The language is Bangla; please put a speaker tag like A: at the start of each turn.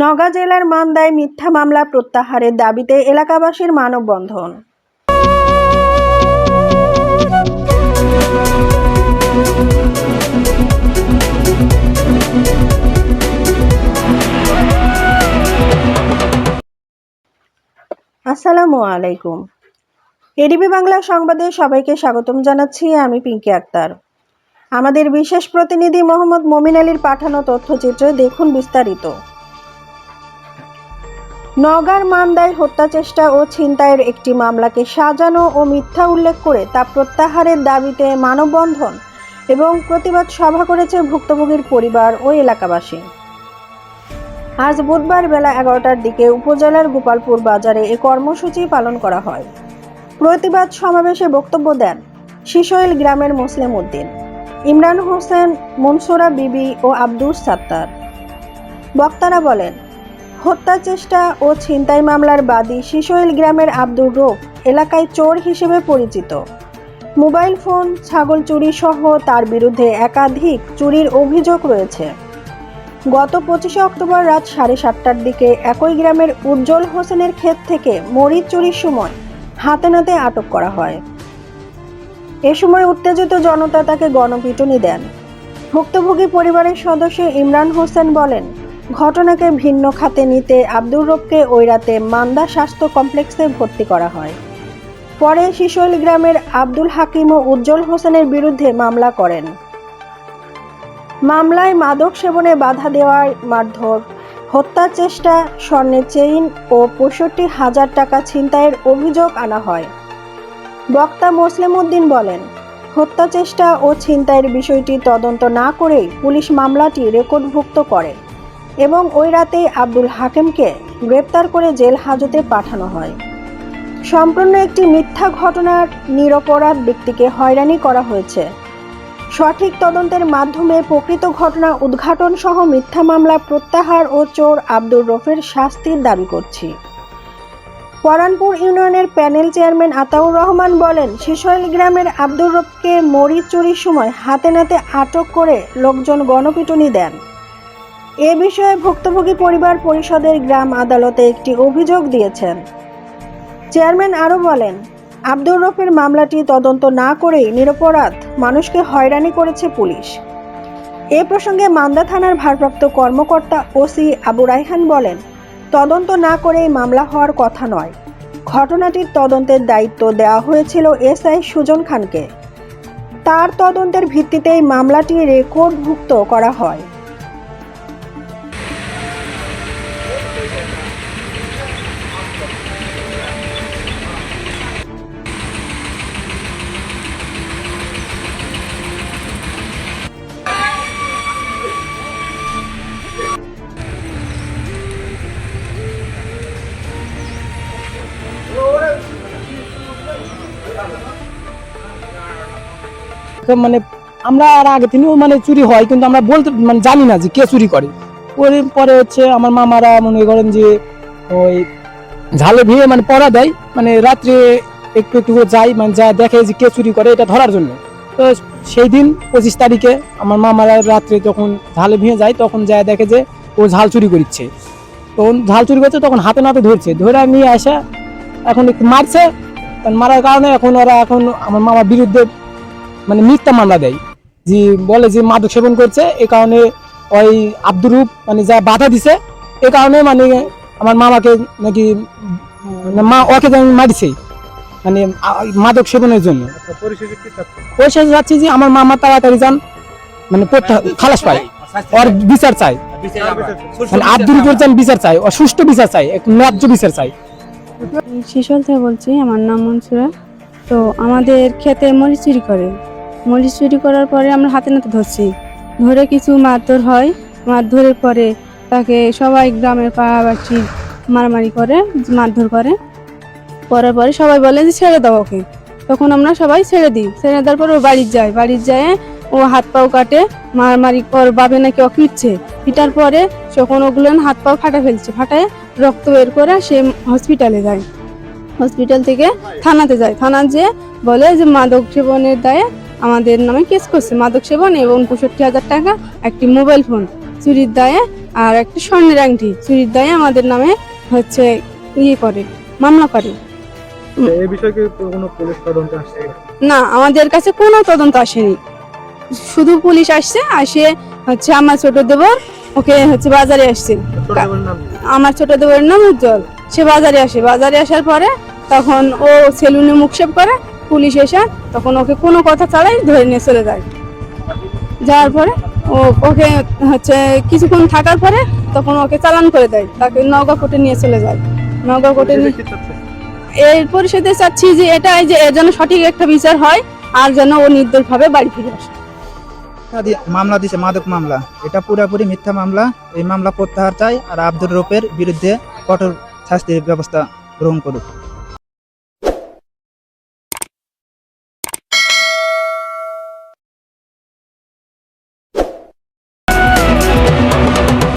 A: নওগাঁ জেলার মান্দায় মিথ্যা মামলা প্রত্যাহারের দাবিতে এলাকাবাসীর মানববন্ধন। আসসালামু আলাইকুম। এডিবি বাংলা সংবাদে সবাইকে স্বাগতম জানাচ্ছি, আমি পিঙ্কি আক্তার। আমাদের বিশেষ প্রতিনিধি মোহাম্মদ মমিন আলীর পাঠানো তথ্যচিত্রে দেখুন বিস্তারিত। নগার মান্দায় হত্যা চেষ্টা ও ছিনতাইয়ের একটি মামলাকে সাজানো ও মিথ্যা উল্লেখ করে তা প্রত্যাহারের দাবিতে মানববন্ধন এবং প্রতিবাদ সভা করেছে ভুক্তভোগীর পরিবার ও এলাকাবাসী। আজ বুধবার বেলা এগারোটার দিকে উপজেলার গোপালপুর বাজারে এ কর্মসূচি পালন করা হয়। প্রতিবাদ সমাবেশে বক্তব্য দেন শিশোইল গ্রামের মুসলিম উদ্দিন, ইমরান হোসেন, মনসুরা বিবি ও আব্দুস সাত্তার। বক্তারা বলেন হত্যা চেষ্টা ও ছিনতাই মামলার বাদী শিশোইল গ্রামের আব্দুর রৌফ এলাকায় চোর হিসেবে পরিচিত। মোবাইল ফোন, ছাগল চুরি সহ তার বিরুদ্ধে একাধিক চুরির অভিযোগ রয়েছে। গত পঁচিশে অক্টোবর রাত সাড়ে সাতটার দিকে একই গ্রামের উজ্জ্বল হোসেনের ক্ষেত থেকে মরিচ চুরির সময় হাতে নাতে আটক করা হয়। এ সময় উত্তেজিত জনতা তাকে গণপিটুনি দেন। ভুক্তভোগী পরিবারের সদস্য ইমরান হোসেন বলেন ঘটনাকে ভিন্ন খাতে নিতে আব্দুর রবকে ওই রাতে মান্দা স্বাস্থ্য কমপ্লেক্সে ভর্তি করা হয়। পরে শিশোইল গ্রামের আব্দুল হাকিম ও উজ্জ্বল হোসেনের বিরুদ্ধে মামলা করেন। মামলায় মাদক সেবনে বাধা দেওয়ার মারধর, হত্যা চেষ্টা, স্বর্ণের চেইন ও পঁয়ষট্টি হাজার টাকা ছিনতাইয়ের অভিযোগ আনা হয়। বক্তা মুসলিম উদ্দিন বলেন, হত্যা চেষ্টা ও ছিনতাইয়ের বিষয়টি তদন্ত না করেই পুলিশ মামলাটি রেকর্ডভুক্ত করে। এবং ওই রাতেই আব্দুল হাকিমকে গ্রেপ্তার করে জেল হাজতে পাঠানো হয়। সম্পূর্ণ একটি মিথ্যা ঘটনার নিরপরাধ ব্যক্তিকে হয়রানি করা হয়েছে। সঠিক তদন্তের মাধ্যমে প্রকৃত ঘটনা উদ্ঘাটন সহ মিথ্যা মামলা প্রত্যাহার ও চোর আব্দুর রফের শাস্তির দাবি করছি। পরানপুর ইউনিয়নের প্যানেল চেয়ারম্যান আতাউর রহমান বলেন শিশোইল গ্রামের আব্দুর রফকে মরিচ চুরির সময় হাতে নাতে আটক করে লোকজন গণপিটুনি দেন। এ বিষয়ে ভুক্তভোগী পরিবার পরিষদের গ্রাম আদালতে একটি অভিযোগ দিয়েছেন। চেয়ারম্যান আরও বলেন, আব্দুর রফের মামলাটি তদন্ত না করেই নিরপরাধ, মানুষকে হয়রানি করেছে পুলিশ। এ প্রসঙ্গে মান্দা থানার ভারপ্রাপ্ত কর্মকর্তা ওসি আবু রাইহান বলেন, তদন্ত না করেই মামলা হওয়ার কথা নয়। ঘটনাটির তদন্তের দায়িত্ব দেওয়া হয়েছিল এসআই সুজন খানকে। তার তদন্তের ভিত্তিতেই মামলাটি রেকর্ডভুক্ত করা হয়।
B: মানে আমরা আর আগে থেকেও মানে চুরি হয়, কিন্তু আমরা বলতে মানে জানি না যে কে চুরি করে। ওর পরে হচ্ছে আমার মামারা মনে করেন যে ওই ঝালে ভিয়ে মানে পড়া দেয় মানে রাত্রে একটু একটু যাই মানে যা দেখে যে কে চুরি করে এটা ধরার জন্য। তো সেই দিন পঁচিশ তারিখে আমার মামারা রাত্রে যখন ঝালে ভিয়ে যায়, তখন যায় দেখে যে ও ঝাল চুরি করছে তখন ঝাল চুরি করছে, তখন হাতে নাতে ধরছে। ধরে নিয়ে আসা, এখন একটু মারছে মারার কারণে এখন ওরা এখন আমার মামার বিরুদ্ধে মানে মিথ্যা মামলা দেয়। যে বলে যে মাদক সেবন করছে এ কারণে ওই আব্দুর রূপ মানে যা বাধা দিছে এ কারণে মানে আমার মামাকে নাকি মানে মা ওকে যেমন মারিছে মানে মাদক সেবনের জন্য। পরিশেষে যাচ্ছি যে আমার মামা তাড়াতাড়ি যান মানে খালাস পায় ওর বিচার চাই। মানে আব্দুর উপর যেন বিচার চাই ও সুষ্ঠু বিচার চাই এক ন্যায্য বিচার চাই।
C: শিশল থেকে বলছি আমার নাম মনসুরা। তো আমাদের খেতে মরিচ চুরি করে। মরিচ চুরি করার পরে আমরা হাতে নাতে ধরছি। ধরে কিছু মারধর হয়। মারধরের পরে তাকে সবাই গ্রামের পাড়াবাসী মারামারি করে, মারধর করে। করার পরে সবাই বলে যে, ছেড়ে দাও ওকে। তখন আমরা সবাই ছেড়ে দিই। ছেড়ে দেওয়ার পর ও বাড়ির যায়। বাড়ির যায় ও হাত পাও কাটে, মারামারি কর বাবে নাকি ও পিটছে পিটার পরে তখন ওগুলো হাত পাও ফাটা ফেলছে, ফাটায় রক্ত বের করে সে হসপিটালে যায়। হসপিটাল থেকে থানাতে যায়। থানা যে বলে যে, মাদক সেবনের দায়ে আমাদের নামে কেস করছে। মাদক সেবন এবং পঁয়ষট্টি হাজার টাকা একটি মোবাইল ফোন চুরির দায়ে আর একটি স্বর্ণের আংটি। চুরির দায়ে আমাদের নামে হচ্ছে ইয়ে করে মামলা করে।
D: এই বিষয়ে কোনো পুলিশ তদন্ত আসছে?
C: না আমাদের কাছে কোনো তদন্ত আসেনি। শুধু পুলিশ আসছে আসে হচ্ছে আমার ছোট দেবর ওকে হচ্ছে বাজারে আসছে? আমার ছোট দেবরের নাম উজ্জ্বল। সে বাজারে আসে। বাজারে আসার পরে তখন ও সেলুনে মুখশেপ করে পুলিশ এসে তখন ওকে কোনো কথা ছাড়াই ধরে নিয়ে চলে যায়। যাওয়ার পরে ও ওকে হচ্ছে কিছুক্ষণ থাকার পরে তখন ওকে চালান করে দেয় তাকে নওগাঁ কোর্টে নিয়ে চলে যায়। নওগাঁ কোর্টে নিয়ে? এই পরিষদে চাচ্ছি? যে এটাই যে এর যেন সঠিক একটা বিচার হয় আর যেন ও নির্দোষভাবে বাড়ি ফিরে আসে।
E: মামলা দিছে মাদক মামলা। এটা পুরোপুরি মিথ্যা মামলা। এই মামলা প্রত্যাহার চাই আর আব্দুর রূপের বিরুদ্ধে কঠোর শাস্তির ব্যবস্থা গ্রহণ করুক।